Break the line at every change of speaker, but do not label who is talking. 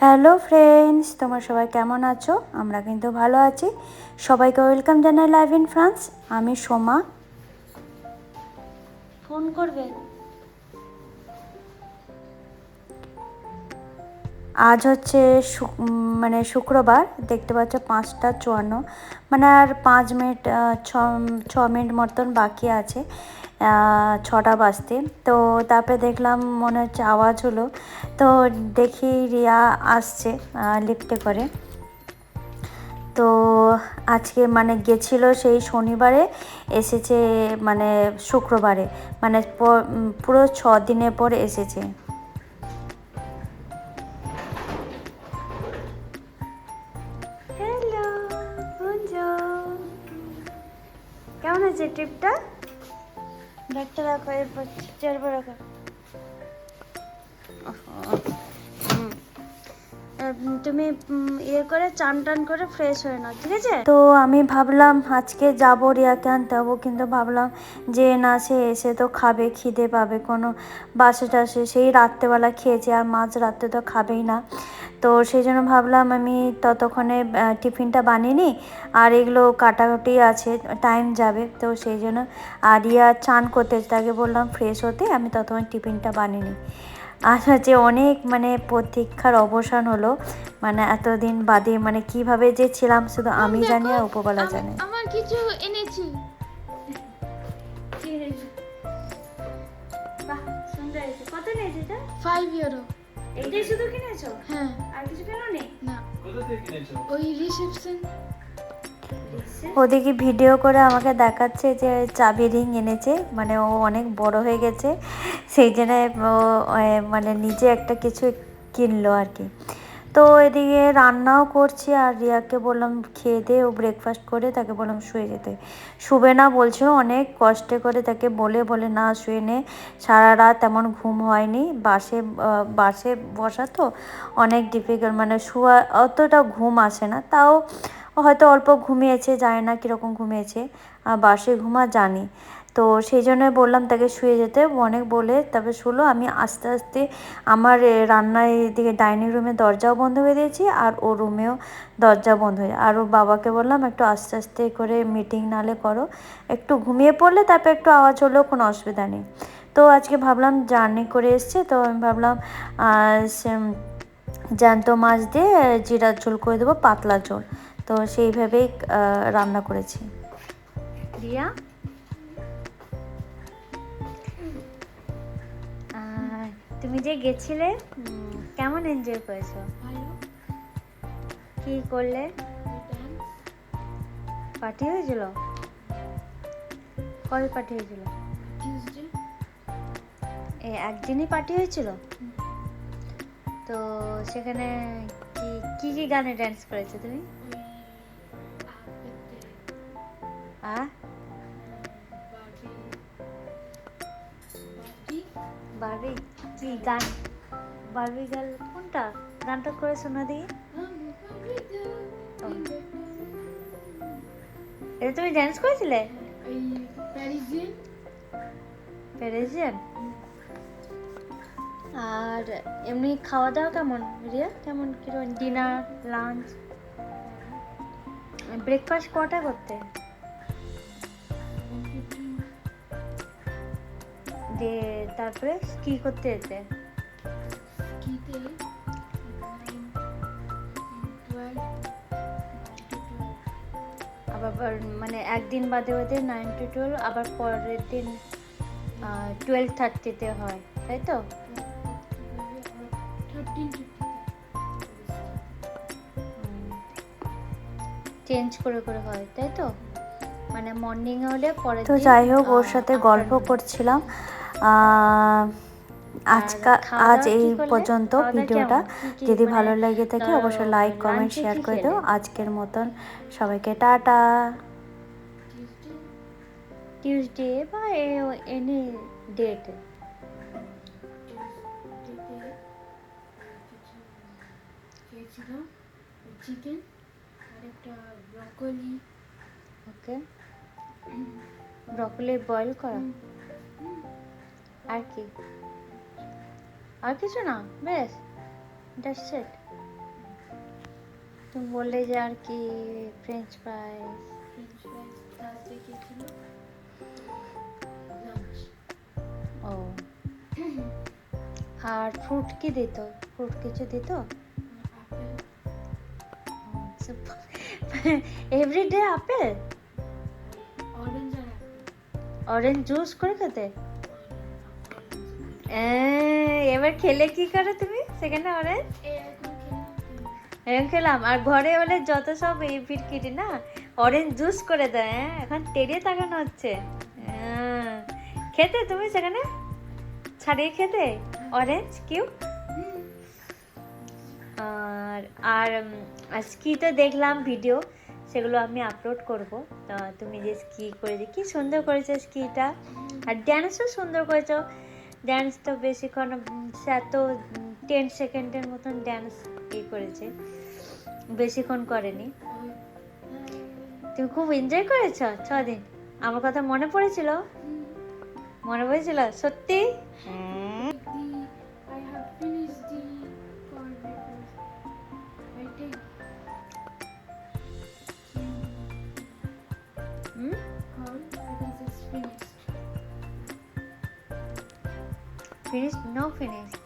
Hello friends, তোমরা সবাই কেমন আছো? আমরা কিন্তু ভালো আছি। সবাইকে ওয়েলকাম জানাই লাইভ ইন ফ্রান্স। আমি সোমা। ফোন করবে? আজ হচ্ছে মানে শুক্রবার, দেখতে পাচ্ছ পাঁচটা চুয়ান্ন। মানে আর পাঁচ মিনিট ছ মিনিট মতন বাকি আছে ছটা বাজতে। তো তারপরে দেখলাম মনে হচ্ছে আওয়াজ হলো। তো দেখি রিয়া আসছে লিফটে করে। তো আজকে মানে গেছিল সেই শনিবারে, এসেছে মানে শুক্রবারে। মানে পুরো ছ দিনের পর এসেছে। Bırak bırak hayır bırak. Gel bırak. Aha. তুমি ইয়ে করে, চান টান করে ফ্রেশ হয়ে নাও, ঠিক আছে? তো আমি ভাবলাম, আজকে যাব রিয়াকে আনতে হব কিন্তু ভাবলাম যে না, সে এসে তো খাবে, খিদে পাবে, কোনো বাসে টাসে, সেই রাত্রেবেলা খেয়েছে, আর মাঝ রাত্রে তো খাবেই না। তো সেই জন্য ভাবলাম আমি ততক্ষণে টিফিনটা বানিয়ে নিই, আর এগুলো কাটাকুটি আছে টাইম যাবে, তো সেই জন্য, আর রিয়া চান করতে, তাকে বললাম ফ্রেশ হতে, আমি ততক্ষণ টিফিনটা বানিয়ে নিই। আর হচ্ছে অনেক মানে প্রতীক্ষার অবসান হলো মানে এতদিন বাদে মানে কীভাবে যে ছিলাম শুধু আমি জানি আর
আমি-
জানে।
আমার কিছু এনেছি।
কত নিয়েছে এটা?
ফাইভ ইউরো
এইটাই শুধু কিনেছো?
হ্যাঁ।
আর কিছু কেন নেই?
না। ওই রিসেপশন
ওদিকে ভিডিও করে আমাকে দেখাচ্ছে যে চাবি রিং এনেছে মানে ও অনেক বড় হয়ে গেছে, সেই জন্য মানে নিজে একটা কিছু কিনলো আর কি। তো এদিকে রান্নাও করছি আর রিয়াকে বললাম খেয়ে দে, ও ব্রেকফাস্ট করে তাকে বললাম শুয়ে যেতে। শুবে না বলছিল অনেক কষ্টে করে তাকে বলে বলে না শুয়ে নে, সারা রাত তেমন ঘুম হয়নি, বাসে বাসে বসা তো অনেক ডিফিকাল্ট মানে শুয়া, অতটা ঘুম আসে না, তাও হয়তো অল্প ঘুমিয়েছে, জানি না কীরকম ঘুমিয়েছে বাসে ঘুমা জানি। তো সেই জন্য বললাম তাকে শুয়ে যেতে। অনেক বলে তবে শুলো, আমি আস্তে আস্তে আমার রান্নার দিকে ডাইনিং রুমে দরজাও বন্ধ হয়ে দিয়েছি, আর ও রুমেও দরজা বন্ধ হয়ে আর ওর বাবাকে বললাম, একটু আস্তে আস্তে করে মিটিং নালে করো। একটু ঘুমিয়ে পড়লে তারপর একটু আওয়াজ হলেও কোনো অসুবিধা নেই। তো আজকে ভাবলাম জার্নি করে এসছে, তো আমি ভাবলাম জ্যান্ত মাছ দিয়ে জিরার ঝোল করে দেবো, পাতলা ঝোল। তো সেইভাবেই রান্না করেছি। রিয়া? তুমি যে গেছিলে কেমন এনজয় করেছ? কি করলে?
ডান্স
পার্টি হয়েছিল? কবে পার্টি হয়েছিল? এ একদিনই পার্টি হয়েছিল? তো সেখানে কি কি কি গানে ড্যান্স করেছ তুমি? বারবি কি? গান? বারবি গাল কোনটা? গানটা করে শোনা দিই এটা তুমি ড্যান্স করেছিলে?
প্যারিজিয়ান
আর এমনি খাওয়া দাওয়া কেমন? রিয়া কেমন? কীরকম? ডিনার লাঞ্চ ব্রেকফাস্ট কটা করতে? যে তারপরে কি করতে যেতে
কিতে
আবার মানে একদিন বাদে বাদে নাইন টু টুয়েলভ আবার পরের দিন টুয়েলভ থার্টিতে হয় তাই তো? চেঞ্জ করে করে হয় তাই তো? মানে মর্নিং হলে পরে তো যাই হোক ওর সাথে গল্প করছিলাম। আজকা আজ এই পর্যন্ত ভিডিওটা যদি ভালো লেগে থাকে অবশ্যই লাইক কমেন্ট শেয়ার করে দাও। আজকের মতন সবাইকে টাটা। টিউজডে বা এনি ডেট
চিকেন আর একটা ব্রকলি
ওকে ব্রকলি বয়েল করা। আর কি? আর কিছু না বেশ দ্যাটস ইট তুমি বললে যে আর কি ফ্রেঞ্চ ফ্রাইস ও। আর ফ্রুট কি দিত? ফ্রুট কিছু দিত? এভরিডে আপেল
অরেঞ্জ
জুস করে খেতে? এবার খেলে কি করো তুমি সেখানে অরেঞ্জ
এরকম খেলাম।
আর ঘরে হলে যত সব এই ফিটকিটি না অরেঞ্জ জুস করে দেয় হ্যাঁ? এখন তেড়ে তাকানো হচ্ছে। আহ, খেতে তুমি সেখানে? ছাড়িয়ে খেতে? অরেঞ্জ কিউ আর আর স্কিতে দেখলাম ভিডিও সেগুলো আমি আপলোড করব। তা তুমি যে স্কি করেছ কি সুন্দর করেছ স্কিটা আর ড্যান্সও সুন্দর করেছ। ড্যান্স তো বেশিক্ষণ এত টেন সেকেন্ডের মতন ড্যান্স ই করেছে। বেশিক্ষণ করেনি। তুমি খুব এনজয় করেছ? ছদিন। আমার কথা মনে পড়েছিল? মনে পড়েছিল? সত্যি? হ্যাঁ।
finished, no finished.